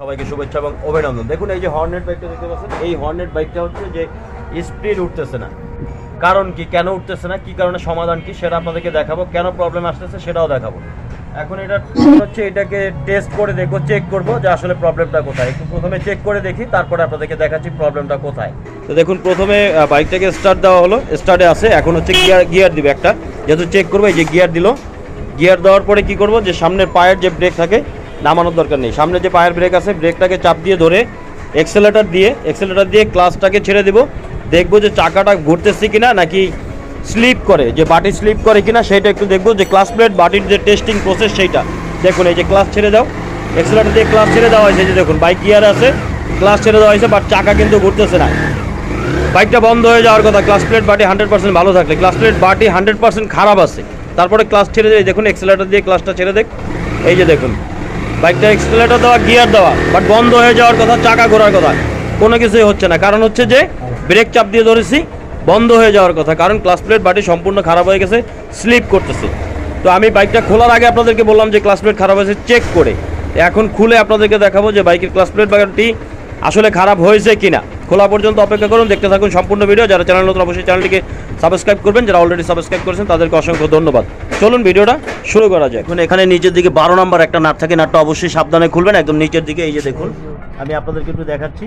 সবাইকে শুভেচ্ছা এবং অভিনন্দন। দেখুন, এই যে হর্নেট বাইকটা দেখতে পাচ্ছেন, এই হর্নেট বাইকটা হচ্ছে যে স্পিড উঠতেছে না। কারণ কি, কেন উঠতেছে না, কি কারণে, সমাধান কি, সেটা আপনাদেরকে দেখাবো। কেন প্রবলেম আসতেছে সেটাও দেখাবো। এখন এটা হচ্ছে এটাকে টেস্ট করে দেখব চেক করব যে আসলে প্রবলেমটা কোথায়। একটু প্রথমে চেক করে দেখি, তারপরে আপনাদেরকে দেখাচ্ছি প্রবলেমটা কোথায়। তো দেখুন, প্রথমে বাইকটাকে স্টার্ট দেওয়া হলো স্টার্টে আছে, এখন হচ্ছে গিয়ার গিয়ার দিবে একটা। যেহেতু চেক করব, এই যে গিয়ার দিল। গিয়ার দেওয়ার পরে কি করব, যে সামনের পায়ের যে ব্রেক থাকে নামানোর দরকার নেই। সামনে যে পায়ের ব্রেক আছে ব্রেকটাকে চাপ দিয়ে ধরে এক্সেলেটার দিয়ে এক্সেলেটার দিয়ে ক্লাসটাকে ছেড়ে দেব। দেখব যে চাকাটা ঘুরতেছে কিনা নাকি স্লিপ করে। যে বাটি স্লিপ করে কিনা সেটা একটু দেখব। যে ক্লাস প্লেট বাটির যে টেস্টিং প্রসেস সেইটা। দেখুন, এই যে ক্লাস ছেড়ে দাও। এক্সেলেটার দিয়ে ক্লাস ছেড়ে দেওয়া হয়েছে যে দেখুন বাইক গিয়ার আছে ক্লাস ছেড়ে দেওয়া হয়েছে বাট চাকা কিন্তু ঘুরতেছে না। বাইকটা বন্ধ হয়ে যাওয়ার কথা ক্লাস প্লেট বাটি হান্ড্রেড পার্সেন্ট ভালো থাকলে। ক্লাস প্লেট বাটি হান্ড্রেড পার্সেন্ট খারাপ আছে। তারপরে ক্লাস ছেড়ে দেয় দেখুন এক্সেলেটার দিয়ে ক্লাসটা ছেড়ে দেখ। এই যে দেখুন। বাইকটা এক্সেলেটার দেওয়া গিয়ার দেওয়া বাট বন্ধ হয়ে যাওয়ার কথা, চাকা ঘোরার কথা, কোনো কিছুই হচ্ছে না। কারণ হচ্ছে যে ব্রেক চাপ দিয়ে ধরেছি, বন্ধ হয়ে যাওয়ার কথা। কারণ ক্লাস প্লেট বাটি সম্পূর্ণ খারাপ হয়ে গেছে স্লিপ করতেছে। তো আমি বাইকটা খোলার আগে আপনাদেরকে বললাম যে ক্লাস প্লেট খারাপ হয়েছে চেক করে। এখন খুলে আপনাদেরকে দেখাবো যে, বাইকের ক্লাস প্লেট বাগানটি আসলে খারাপ হয়েছে কিনা। খোলা পর্যন্ত অপেক্ষা করুন, দেখতে থাকুন সম্পূর্ণ ভিডিও যারা চ্যানেল নতুন, অবশ্যই চ্যানেলটিকে সাবস্ক্রাইব করবেন। যারা অলরেডি সাবস্ক্রাইব করেছেন, তাদেরকে অসংখ্য ধন্যবাদ। চলুন ভিডিওটা শুরু করা যায় এখন এখানে নিচের দিকে বারো নাম্বার একটা নাট থাকে। নাটটা অবশ্যই সাবধানে খুলবেন, একদম নিচের দিকে। এই যে দেখুন, আমি আপনাদেরকে একটু দেখাচ্ছি।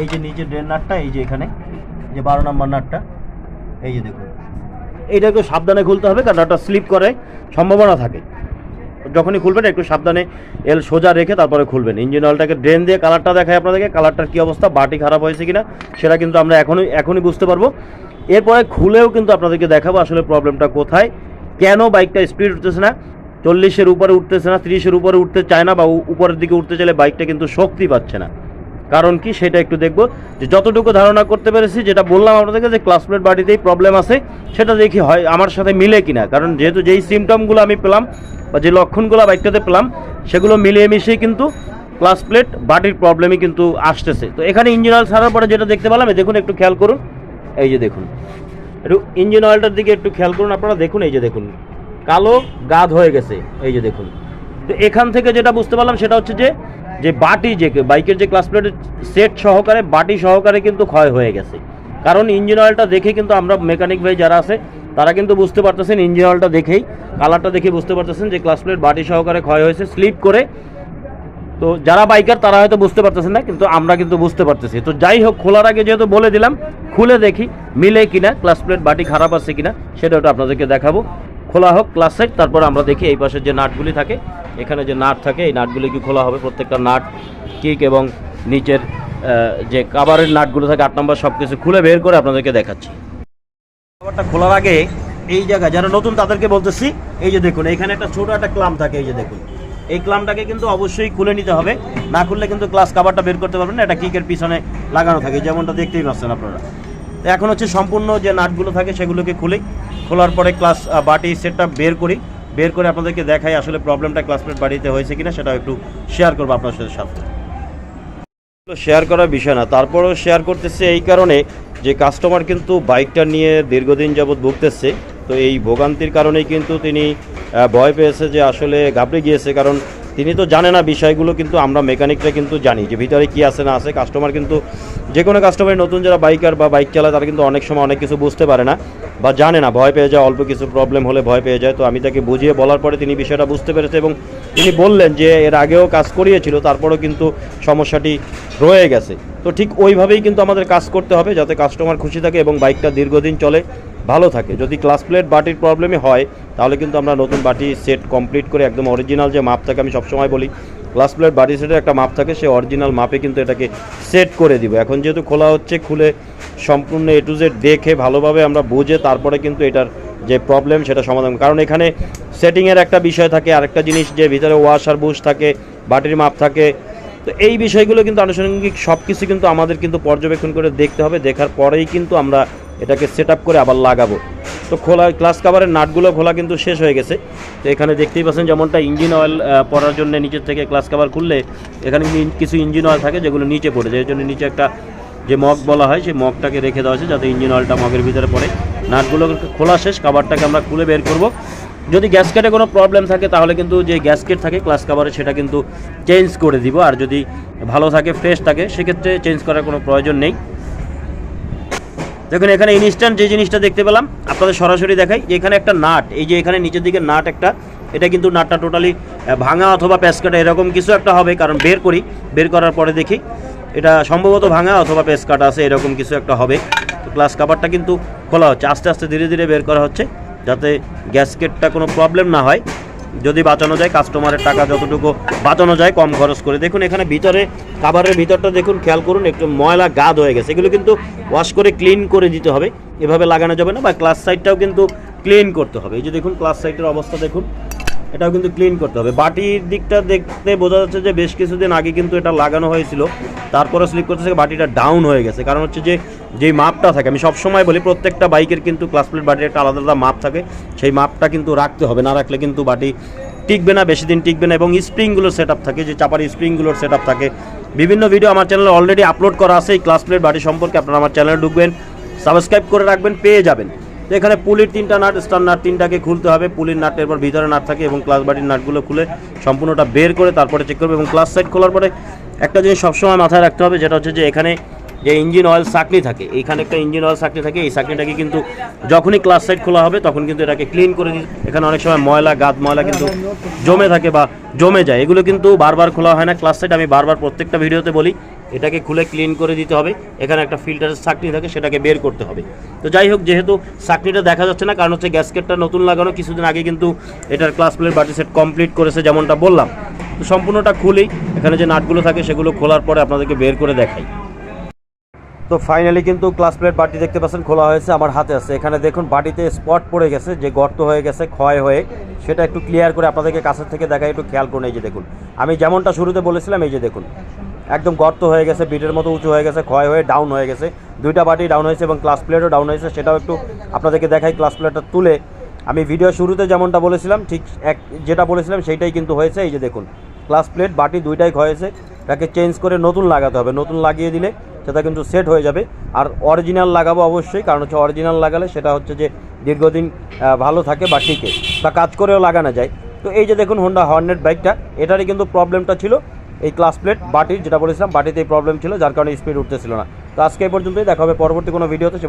এই যে নিচের ড্রেন নাটটা, এই যে এখানে যে বারো নাম্বার নাটটা, এই যে দেখুন। এইটা একটু সাবধানে খুলতে হবে, কারণ নাটটা স্লিপ করে, সম্ভাবনা থাকে। যখনই খুলবেন, একটু সাবধানে এল সোজা রেখে তারপরে খুলবেন। ইঞ্জিন অয়েলটাকে ড্রেন দিয়ে কালারটা দেখায় আপনাদেরকে, কালারটার কী অবস্থা, বাটি খারাপ হয়েছে কিনা, সেটা কিন্তু আমরা এখনই এখনই বুঝতে পারব। এরপরে খুলেও কিন্তু আপনাদেরকে দেখাবো আসলে প্রবলেমটা কোথায়। কেন বাইকটা স্পিড উঠতেছে না? চল্লিশের উপরে উঠতেছে না, তিরিশের উপরে উঠতে চায় না বা উপরের দিকে উঠতে চাইলে বাইকটা কিন্তু শক্তি পাচ্ছে না। কারণ কি? সেটা একটু দেখব। যে যতটুকু ধারণা করতে পেরেছি, যেটা বললাম আপনাদেরকে যে ক্লাস প্লেট বাড়িতেই প্রবলেম আছে, সেটা দেখি হয় আমার সাথে মিলে কিনা। কারণ যেহেতু যেই সিমটমগুলো আমি পেলাম বা যে লক্ষণগুলো বাইকটাতে পেলাম, সেগুলো মিলিয়ে মিশিয়ে কিন্তু ক্লাস প্লেট বাটির প্রবলেমই কিন্তু আসতেছে। তো এখানে ইঞ্জিন অয়েল ছাড়ার পরে যেটা দেখতে পেলাম দেখুন, একটু খেয়াল করুন। এই যে দেখুন। একটু ইঞ্জিন অয়েলটার দিকে একটু খেয়াল করুন, আপনারা দেখুন, এই যে দেখুন, কালো গাদ হয়ে গেছে, এই যে দেখুন। তো এখান থেকে যেটা বুঝতে পারলাম সেটা হচ্ছে যে যে বাটি যে বাইকের যে ক্লাস প্লেটের সেট সহকারে, বাটি সহকারে কিন্তু ক্ষয় হয়ে গেছে। কারণ ইঞ্জিন অয়েলটা দেখে কিন্তু আমরা মেকানিক ভাই যারা আছে, তারা কিন্তু বুঝতে পারতেছেন ইঞ্জিন অয়েলটা দেখেই কালারটা দেখে বুঝতে পারতেছেন যে ক্লাস প্লেট বাটি সহকারে ক্ষয় হয়েছে স্লিপ করে তো যারা বাইকার তারা হয়তো বুঝতে পারতেছেন না, কিন্তু আমরা কিন্তু বুঝতে পারতেছি। তো যাই হোক, খোলার আগে যেহেতু বলে দিলাম, খুলে দেখি, মিলে কিনা ক্লাস প্লেট বাটি খারাপ আছে কিনা, সেটা ওটা আপনাদেরকে দেখাবো। খোলা হোক ক্লাস সাইড তারপর আমরা দেখি এই পাশের যে নাটগুলি থাকে, এখানে যে নাট থাকে, এই নাটগুলি কি খোলা হবে? প্রত্যেকটা নাট কিক এবং নিচের যে কাভারের নাটগুলো থাকে, আট নম্বর সব কিছু খুলে বের করে আপনাদেরকে দেখাচ্ছি। খাবারটা খোলার আগে এই জায়গায়, যারা নতুন তাদেরকে বলতেছি, এই যে দেখুন, এখানে একটা ছোট একটা ক্লাম থাকে, এই যে দেখুন। এই ক্লামটাকে কিন্তু অবশ্যই খুলে নিতে হবে। না খুললে কিন্তু ক্লাস কাভারটা বের করতে পারবেন না, এটা কিকের পিছনে লাগানো থাকে, যেমনটা দেখতেই পাচ্ছেন আপনারা। তো এখন হচ্ছে সম্পূর্ণ যে নাটগুলো থাকে সেগুলোকে খুলি, খোলার পরে ক্লাস বাটি সেটটা বের করি। বের করে আপনাদেরকে দেখাই আসলে প্রবলেমটা ক্লাস প্লেট বাড়িতে হয়েছে কিনা সেটা একটু শেয়ার করব আপনার সাথে সাথে। শেয়ার করার বিষয় না, তারপরেও শেয়ার করতেছে এই কারণে যে কাস্টমার কিন্তু বাইকটা নিয়ে দীর্ঘদিন যাবৎ ভুগতেছে তো এই ভোগান্তির কারণেই কিন্তু তিনি ভয় পেয়েছে যে আসলে ঘাবড়ে গিয়েছে। কারণ তিনি তো জানে না বিষয়গুলো, কিন্তু আমরা মেকানিকরা কিন্তু জানি যে ভিতরে কি আছে, না আছে। কাস্টমার কিন্তু যে কোনো কাস্টমার নতুন যারা বাইকার বা বাইক চালায়, তারা কিন্তু অনেক সময় অনেক কিছু বুঝতে পারে না বা জানে না। ভয় পেয়ে যায়, অল্প কিছু প্রবলেম হলে ভয় পেয়ে যায়। তো আমি তাকে বুঝিয়ে বলার পরে তিনি বিষয়টা বুঝতে পেরেছে এবং তিনি বললেন যে এর আগেও কাজ করিয়েছিল, তারপরেও কিন্তু সমস্যাটি রয়ে গেছে। তো ঠিক ওইভাবেই কিন্তু আমাদের কাজ করতে হবে, যাতে কাস্টমার খুশি থাকে এবং বাইকটা দীর্ঘদিন চলে। ভালো থাকে। যদি ক্লাস প্লেট বাটির প্রবলেমে হয়, তাহলে কিন্তু আমরা নতুন বাটি সেট কমপ্লিট করে একদম অরিজিনাল যে মাপ থাকে, আমি সবসময় বলি ক্লাস প্লেট বাটি সেটের একটা মাপ থাকে সে অরিজিনাল মাপে কিন্তু এটাকে সেট করে দিব। এখন যেহেতু খোলা হচ্ছে, খুলে সম্পূর্ণ এ টু জেড দেখে ভালোভাবে আমরা বুঝে তারপরে কিন্তু এটার যে প্রবলেম সেটা সমাধান কারণ এখানে সেটিংয়ের একটা বিষয় থাকে, আরেকটা জিনিস যে ভিতরে ওয়াশার বুশ থাকে, বাটির মাপ থাকে, তো এই বিষয়গুলো কিন্তু আনুষঙ্গিক সব কিছু কিন্তু আমাদের কিন্তু পর্যবেক্ষণ করে দেখতে হবে। দেখার পরেই কিন্তু আমরা এটাকে সেট করে আবার লাগাবো। তো খোলা ক্লাস কাভারের নাটগুলো খোলা কিন্তু শেষ হয়ে গেছে। তো এখানে দেখতেই পাচ্ছেন যেমনটা ইঞ্জিন অয়েল পড়ার জন্য নিচের থেকে ক্লাস কাভার খুললে এখানে কিছু ইঞ্জিন অয়েল থাকে যেগুলো নিচে পড়ে যায়। এর জন্য নিচে একটা যে মগ বলা হয়, সেই মগটাকে রেখে দেওয়া হয়েছে যাতে ইঞ্জিন অয়েলটা মগের ভিতরে পড়ে। নাটগুলো খোলা শেষ কাভারটাকে আমরা খুলে বের করব। যদি গ্যাসকেটে কোনো প্রবলেম থাকে তাহলে কিন্তু যে গ্যাসকেট থাকে ক্লাস কাভারে সেটা কিন্তু চেঞ্জ করে দিব। আর যদি ভালো থাকে ফ্রেশ থাকে, সেক্ষেত্রে চেঞ্জ করার কোনো প্রয়োজন নেই। দেখুন, এখানে ইনস্ট্যান্ট যে জিনিসটা দেখতে পেলাম, আপনাদের সরাসরি দেখাই, যে এখানে একটা নাট, এই যে এখানে নিচের দিকে নাট একটা, এটা কিন্তু নাটটা টোটালি ভাঙা অথবা প্যাসকাটা এরকম কিছু একটা হবে, কারণ বের করি, বের করার পরে দেখি, এটা সম্ভবত ভাঙা অথবা পেসকাটা আছে, এরকম কিছু একটা হবে। তো গ্লাস কাভারটা কিন্তু খোলা হচ্ছে, আস্তে আস্তে ধীরে ধীরে বের করা হচ্ছে, যাতে গ্যাসকেটটা কোনো প্রবলেম না হয়। যদি বাঁচানো যায় কাস্টমারের টাকা যতটুকু বাঁচানো যায়, কম খরচ করে। দেখুন, এখানে ভিতরে, খাবারের ভিতরটা দেখুন, খেয়াল করুন, একটু ময়লা গাদ হয়ে গেছে। এগুলো কিন্তু ওয়াশ করে ক্লিন করে দিতে হবে। এভাবে লাগানো যাবে না, বা ক্লাস সাইডটাও কিন্তু ক্লিন করতে হবে। এই যে দেখুন ক্লাস সাইডের অবস্থা দেখুন, এটাও কিন্তু ক্লিন করতে হবে। বাটির দিকটা দেখতে বোঝা যাচ্ছে যে, বেশ কিছুদিন আগে কিন্তু এটা লাগানো হয়েছিল। তারপরে স্লিপ করতেছে, বাটিটা ডাউন হয়ে গেছে। কারণ হচ্ছে যে যেই মাপটা থাকে, আমি সবসময় বলি প্রত্যেকটা বাইকের কিন্তু ক্লাস প্লেট বাটির একটা আলাদা আলাদা মাপ থাকে। সেই মাপটা কিন্তু রাখতে হবে, না রাখলে কিন্তু বাটি টিকবে না, বেশি দিন টিকবে না এবং স্প্রিংগুলোর সেট থাকে, যে চাপার স্প্রিংগুলোর সেট থাকে। বিভিন্ন ভিডিও আমার চ্যানেলে অলরেডি আপলোড করা আছে, এই ক্লাস প্লেট বাটি সম্পর্কে আপনারা আমার চ্যানেলে ঢুকবেন সাবস্ক্রাইব করে রাখবেন, পেয়ে যাবেন। তো এখানে পুলির তিনটা নাট স্টার নাট তিনটাকে খুলতে হবে, পুলির নাট এরপর ভিতরে নাট থাকে এবং ক্লাস বাটির নাটগুলো খুলে সম্পূর্ণটা বের করে তারপরে চেক করবে এবং ক্লাস সাইড খোলার পরে একটা জিনিস সবসময় মাথায় রাখতে হবে, যেটা হচ্ছে যে এখানে যে ইঞ্জিন অয়েল সাকনি থাকে। এইখানে একটা ইঞ্জিন অয়েল সাকনি থাকে, এই সাকনিটাকে কিন্তু যখনই ক্লাস সাইড খোলা হবে, তখন কিন্তু এটাকে ক্লিন করে দিই। এখানে অনেক সময় ময়লা, গাদ ময়লা কিন্তু জমে থাকে বা জমে যায়। এগুলো কিন্তু বারবার খোলা হয় না। ক্লাস সাইড আমি বারবার প্রত্যেকটা ভিডিওতে বলি, এটাকে খুলে ক্লিন করে দিতে হবে। এখানে একটা ফিল্টারের সাকনি থাকে, সেটাকে বের করতে হবে। তো যাই হোক, যেহেতু সাকনিটা দেখা যাচ্ছে না, কারণ হচ্ছে গ্যাসকেটটা নতুন লাগানো, কিছুদিন আগে কিন্তু এটার ক্লাস প্লেট বাটি সেট কমপ্লিট করেছে যেমনটা বললাম। তো সম্পূর্ণটা খুলেই এখানে যে নাটগুলো থাকে, সেগুলো খোলার পরে আপনাদেরকে বের করে দেখাই। তো ফাইনালি কিন্তু ক্লাস প্লেট বাটি দেখতে পাচ্ছেন খোলা হয়েছে, আমার হাতে আছে। এখানে দেখুন বাটিতে স্পট পড়ে গেছে, যে গর্ত হয়ে গেছে, ক্ষয় হয়ে। সেটা একটু ক্লিয়ার করে আপনাদেরকে কাছের থেকে দেখাই, একটু খেয়াল করুন, এই যে দেখুন। আমি যেমনটা শুরুতে বলেছিলাম, এই যে দেখুন। একদম গর্ত হয়ে গেছে, বিটের মতো উঁচু হয়ে গেছে, ক্ষয় হয়ে ডাউন হয়ে গেছে। দুইটা বাটি ডাউন হয়েছে এবং ক্লাস প্লেটও ডাউন হয়েছে, সেটাও একটু আপনাদেরকে দেখাই ক্লাস প্লেটটা তুলে। আমি ভিডিও শুরুতে যেমনটা বলেছিলাম, ঠিক এক, যেটা বলেছিলাম, সেইটাই কিন্তু হয়েছে, এই যে দেখুন। ক্লাস প্লেট বাটি দুইটাই ক্ষয় হয়েছে। তাকে চেঞ্জ করে নতুন লাগাতে হবে, নতুন লাগিয়ে দিলে সেটা কিন্তু সেট হয়ে যাবে। আর অরিজিনাল লাগাবো অবশ্যই, কারণ হচ্ছে অরিজিনাল লাগালে সেটা হচ্ছে যে দীর্ঘদিন ভালো থাকে বা টিকে বা কাজ করেও লাগানো যায়। তো এই যে দেখুন হোন্ডা হর্নেট বাইকটা এটারই কিন্তু প্রবলেমটা ছিল এই ক্লাস প্লেট বাটির, যেটা বলেছিলাম, বাটিতে এই প্রবলেম ছিল, যার কারণে স্পিড উঠতেছিল না। তো আজকে এই পর্যন্তই, দেখা হবে পরবর্তী কোনো ভিডিওতে সে